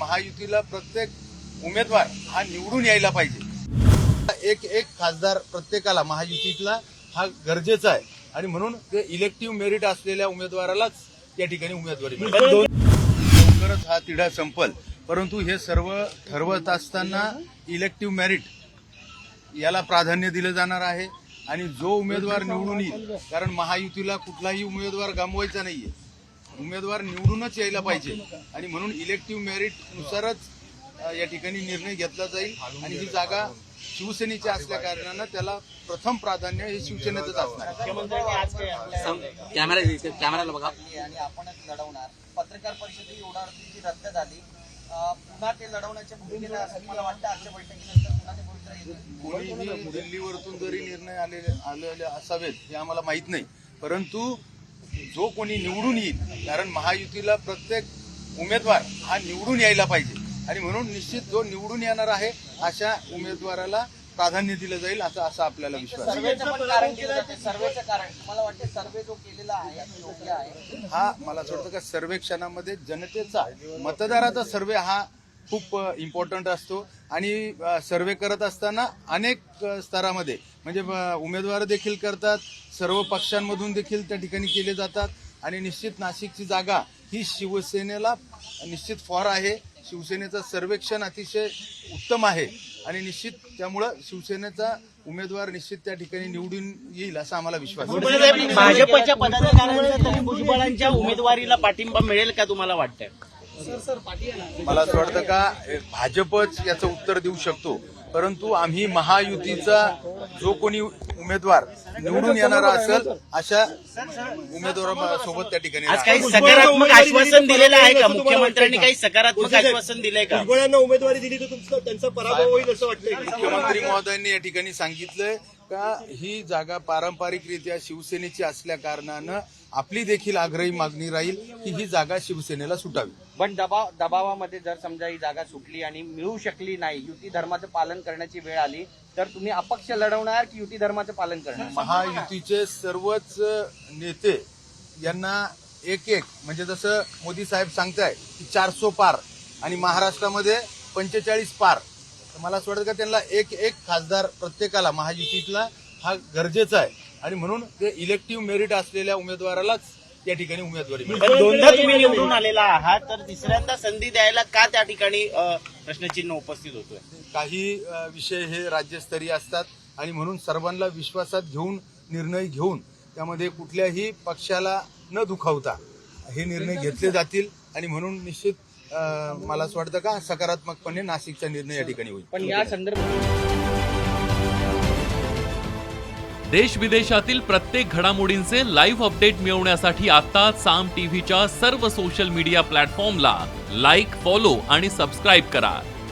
महायुतीला प्रत्येक उमेदवार हा निवडून यायला पाहिजे. एक एक खासदार प्रत्येकाला महायुतीतला हा गरजेचा आहे. आणि म्हणून ते इलेक्टिव्ह मेरिट असलेल्या उमेदवारालाच या ठिकाणी उमेदवारी लवकरच हा तिढा संपल. परंतु हे सर्व ठरवत असताना इलेक्टिव्ह मेरिट याला प्राधान्य दिलं जाणार आहे. आणि जो उमेदवार निवडून येईल कारण महायुतीला कुठलाही उमेदवार गमवायचा नाहीये. उमेदवार निवडूनच यायला पाहिजे. आणि म्हणून इलेक्टिव्ह मेरिट नुसारच अ, या ठिकाणी निर्णय घेतला जाईल. आणि ही जागा शिवसेनेची असल्या कारणानं त्याला प्रथम प्राधान्य हे शिवसेनेचंच असणार आहे. कॅमेरा कॅमेराला बघा. आणि आपणच लढवणार. पत्रकार परिषद ही ओढावरती रद्द झाली. पुन्हा ते लढवण्याच्या भूमिकेला असं मला वाटतं आजच्या बैठकीनंतर पुन्हा ते कोणीही दिल्लीवरतून जरी निर्णय आलेले आलेले असावेत हे आम्हाला माहीत नाही. परंतु जो कोणी निवडून येईल कारण महायुतीला प्रत्येक उमेदवार हा निवडून यायला पाहिजे. आणि म्हणून निश्चित जो निवडून येणार आहे अशा उमेदवाराला प्राधान्य दिलं जाईल असं असा आपल्याला विश्वास आहे. कारण हा मला असं वाटतं का सर्वेक्षणामध्ये जनतेचा मतदाराचा सर्वे हा खूप इम्पॉर्टंट असतो. आणि सर्वे करत असताना अनेक स्तरामध्ये म्हणजे उमेदवार देखील करतात सर्व पक्षांमधून देखील त्या ठिकाणी केले जातात. आणि निश्चित नाशिकची जागा ही शिवसेनेला निश्चित फॉर आहे. शिवसेनेचं सर्वेक्षण अतिशय उत्तम आहे. आणि निश्चित त्यामुळं शिवसेनेचा उमेदवार निश्चित त्या ठिकाणी निवडून येईल असा आम्हाला विश्वास आहे. भाजपच्या पदाधिकाऱ्यांचा तरी भुजबळांच्या उमेदवारीला पाठिंबा मिळेल का तुम्हाला वाटतंय? मला असं वाटतं का भाजपच याचं उत्तर देऊ शकतो. परंतु आम्ही महायुतीचा जो कोणी उमेदवार निवडून येणारा असेल अशा उमेदवारासोबत त्या ठिकाणी आज काही. सकारात्मक आश्वासन दिलेलं आहे का मुख्यमंत्र्यांनी काही सकारात्मक आश्वासन दिलंय का भुजबळांना उमेदवारी दिली तर तुमचं त्यांचा पराभव होईल असं वाटतंय का? मुख्यमंत्री महोदयांनी या ठिकाणी सांगितलंय का ही जागा पारंपरिकरित्या शिवसेनेची असल्या कारणानं आपली देखील आग्रही मागणी राहील की ही जागा शिवसेनेला सुटावी पण दबाव दबावामध्ये जर समजा ही जागा सुटली आणि मिळू शकली नाही युती धर्माचं पालन करण्याची वेळ आली तर तुम्ही अपक्ष लढवणार की युती धर्माचं पालन करणार? महायुतीचे सर्वच नेते यांना एक एक म्हणजे जसं मोदी साहेब सांगताय की चारसो पार आणि महाराष्ट्रामध्ये पंचेचाळीस पार. तर मला असं वाटतं का त्यांना एक एक खासदार प्रत्येकाला महायुतीतला हा गरजेचा आहे. आणि म्हणून ते इलेक्टिव्ह मेरिट असलेल्या उमेदवारालाच या ठिकाणी उमेदवारी दोनदा तुम्ही निवडून आलेला आहात तर तिसऱ्यांदा संधी द्यायला का त्या ठिकाणी अ, प्रश्नचिन्ह उपस्थित होतोय? काही विषय हे राज्यस्तरीय असतात आणि म्हणून सर्वांना विश्वासात घेऊन निर्णय घेऊन त्यामध्ये कुठल्याही पक्षाला न दुखावता हे निर्णय घेतले जातील आणि म्हणून निश्चित मला असं वाटतं का सकारात्मकपणे नाशिकचा निर्णय या ठिकाणी होईल. पण या संदर्भात देश विदेशातील प्रत्येक घडामोडींचे लाईव्ह अपडेट मिळवण्यासाठी आता साम टीव्हीच्या सर्व सोशल मीडिया प्लॅटफॉर्मला लाईक फॉलो आणि सबस्क्राईब करा.